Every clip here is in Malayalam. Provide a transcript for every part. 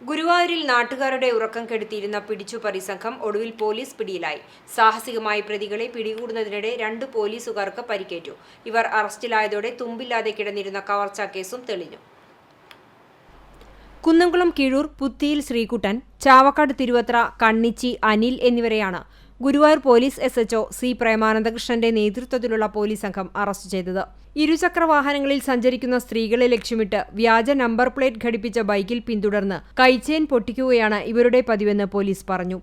ഗുരുവായൂരിൽ നാട്ടുകാരുടെ ഉറക്കം കെടുത്തിയിരുന്ന പിടിച്ചുപറി സംഘം ഒടുവിൽ പോലീസ് പിടിയിലായി. സാഹസികമായി പ്രതികളെ പിടികൂടുന്നതിനിടെ രണ്ട് പോലീസുകാർക്ക് പരിക്കേറ്റു. ഇവർ അറസ്റ്റിലായതോടെ തുമ്പില്ലാതെ കിടന്നിരുന്ന കവർച്ചാ കേസും തെളിഞ്ഞു. കുന്നംകുളം കീഴൂർ പുത്തിയിൽ ശ്രീകുട്ടൻ ചാവക്കാട് തിരുവത്ര കണ്ണിച്ചി അനിൽ എന്നിവരെയാണ് Guruvayur police S HO C പ്രേമാനന്ദകൃഷ്ണന്റെ നേതൃത്വത്തിലുള്ള പോലീസ് സംഘം അറസ്റ്റ് ചെയ്തത്. ഇരുചക്ര വാഹനങ്ങളിൽ സഞ്ചരിക്കുന്ന സ്ത്രീകളെ ലക്ഷ്യമിട്ട് വ്യാജ നമ്പർ പ്ലേറ്റ് ഘടിപ്പിച്ച ബൈക്കിൽ പിന്തുടർന്ന് കൈച്ചേൻ പൊട്ടിക്കുകയാണ് ഇവരുടെ പതിവെന്ന് പോലീസ് പറഞ്ഞു.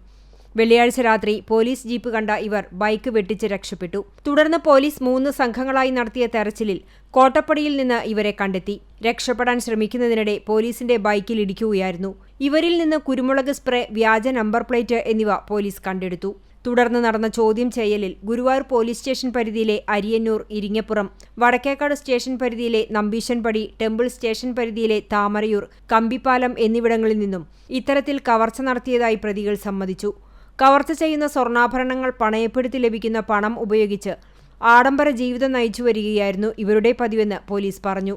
വെള്ളിയാഴ്ച രാത്രി പോലീസ് ജീപ്പ് കണ്ട ഇവർ ബൈക്ക് വെട്ടിച്ച് രക്ഷപ്പെട്ടു. തുടർന്ന് പോലീസ് മൂന്ന് സംഘങ്ങളായി നടത്തിയ തെരച്ചിലിൽ കോട്ടപ്പടിയിൽ നിന്ന് ഇവരെ കണ്ടെത്തി. രക്ഷപ്പെടാൻ ശ്രമിക്കുന്നതിനിടെ പോലീസിന്റെ ബൈക്കിൽ ഇടിക്കുകയായിരുന്നു. ഇവരിൽ നിന്ന് കുരുമുളക് സ്പ്രേ വ്യാജ നമ്പർ പ്ലേറ്റ് എന്നിവ പോലീസ് കണ്ടെടുത്തു. തുടർന്ന് നടന്ന ചോദ്യം ചെയ്യലിൽ ഗുരുവായൂർ പോലീസ് സ്റ്റേഷൻ പരിധിയിലെ അരിയന്നൂർ ഇരിങ്ങപ്പുറം വടക്കേക്കാട് സ്റ്റേഷൻ പരിധിയിലെ നമ്പീശൻപടി ടെമ്പിൾ സ്റ്റേഷൻ പരിധിയിലെ താമരയൂർ കമ്പിപ്പാലം എന്നിവിടങ്ങളിൽ നിന്നും ഇത്തരത്തിൽ കവർച്ച നടത്തിയതായി പ്രതികൾ സമ്മതിച്ചു. കവർച്ച ചെയ്യുന്ന സ്വർണാഭരണങ്ങൾ പണയപ്പെടുത്തി ലഭിക്കുന്ന പണം ഉപയോഗിച്ച് ആഡംബര ജീവിതം നയിച്ചു വരികയായിരുന്നു ഇവരുടെ പതിവെന്ന് പോലീസ് പറഞ്ഞു.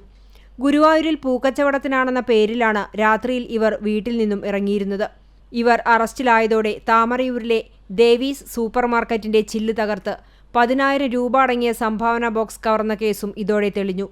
ഗുരുവായൂരിൽ പൂക്കച്ചവടത്തിനാണെന്ന പേരിലാണ് രാത്രിയിൽ ഇവർ വീട്ടിൽ നിന്നും ഇറങ്ങിയിരുന്നത്. ഇവർ അറസ്റ്റിലായതോടെ താമരയൂരിലെ ദേവീസ് സൂപ്പർമാർക്കറ്റിന്റെ ചില്ല് തകർത്ത് പതിനായിരം രൂപ അടങ്ങിയ സംഭാവന ബോക്സ് കവർന്ന കേസും ഇതോടെ തെളിഞ്ഞു.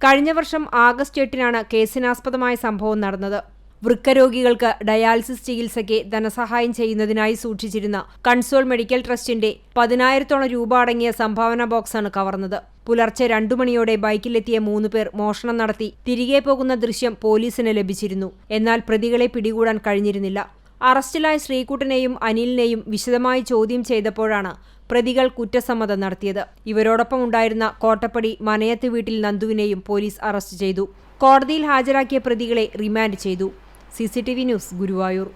കഴിഞ്ഞ വർഷം ആഗസ്റ്റ് എട്ടിനാണ് കേസിനാസ്പദമായ സംഭവം നടന്നത്. വൃക്കരോഗികൾക്ക് ഡയാലിസിസ് ചികിത്സയ്ക്ക് ധനസഹായം ചെയ്യുന്നതിനായി സൂക്ഷിച്ചിരുന്ന കൺസോൾ മെഡിക്കൽ ട്രസ്റ്റിന്റെ പതിനായിരത്തോളം രൂപ അടങ്ങിയ സംഭാവന ബോക്സാണ് കവർന്നത്. പുലർച്ചെ രണ്ടു മണിയോടെ ബൈക്കിലെത്തിയ മൂന്ന് പേർ മോഷണം നടത്തി തിരികെ പോകുന്ന ദൃശ്യം പോലീസിന് ലഭിച്ചിരുന്നു. എന്നാൽ പ്രതികളെ പിടികൂടാൻ കഴിഞ്ഞിരുന്നില്ല. അറസ്റ്റിലായ ശ്രീകുട്ടനെയും അനിലിനെയും വിശദമായി ചോദ്യം ചെയ്തപ്പോഴാണ് പ്രതികൾ കുറ്റസമ്മതം നടത്തിയത്. ഇവരോടൊപ്പം ഉണ്ടായിരുന്ന കോട്ടപ്പടി മനയത്ത് വീട്ടിൽ നന്ദുവിനെയും പോലീസ് അറസ്റ്റ് ചെയ്തു. കോടതിയിൽ ഹാജരാക്കിയ പ്രതികളെ റിമാൻഡ് ചെയ്തു. C news Guruvayur.